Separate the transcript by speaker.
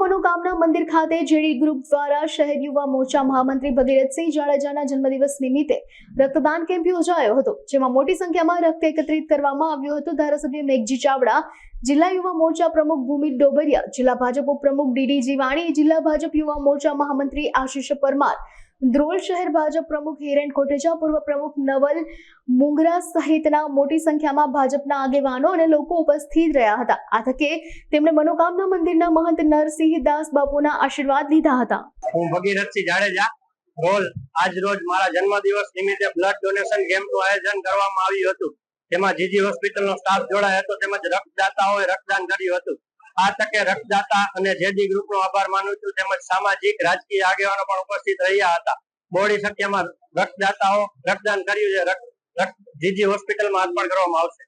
Speaker 1: મનોકામના મંદિર ખાતે જેડી ગ્રુપ દ્વારા શહેર યુવા મોરચા મહામંત્રી ભગીરથસિંહ જાડેજાના જન્મદિવસ નિમિત્તે રક્તદાન કેમ્પ યોજાયો હતો, જેમાં મોટી સંખ્યામાં રક્ત એકત્રિત કરવામાં આવ્યું હતું. ધારાસભ્ય મેઘજી ચાવડા, જિલ્લા યુવા મોરચા પ્રમુખ ભૂમિ ડોબરિયા, જિલ્લા ભાજપ ઉપપ્રમુખ ડીડી જીવાણી, જિલ્લા ભાજપ યુવા મોરચા મહામંત્રી આશિષ પરમાર ધ્રોલ શહેર ભાજપ પ્રમુખ હિરેન કોટેચા પૂર્વ પ્રમુખ નવલ મુંગરા સહિતના મોટી સંખ્યામાં ભાજપના આગેવાનો અને લોકો ઉપસ્થિત રહ્યા હતા. આ તકે તેમણે મનોકામના મંદિરના મહંત નરસિંહ દાસ બાપુના આશીર્વાદ લીધા હતા.
Speaker 2: હું ભગીરથસિંહ જાડેજા રોલ આજ રોજ મારા જન્મદિવસ નિમિત્તે બ્લડ ડોનેશન કેમ્પનું આયોજન કરવામાં આવ્યું હતું. તેમાં જીજી હોસ્પિટલનો સ્ટાફ જોડાયો હતો, તેમજ રક્તદાતાઓએ રક્તદાન કર્યું હતું. આ તકે રક્તદાતા અને જેડી ગ્રુપનો આભાર માનું છું. તેમજ સામાજિક, રાજકીય આગેવાનો પણ ઉપસ્થિત રહ્યા હતા. બોડી સંખ્યામાં રક્તદાતાઓ રક્તદાન કર્યું છે. રક્ત, જીજી હોસ્પિટલમાં અર્પણ કરવામાં આવશે.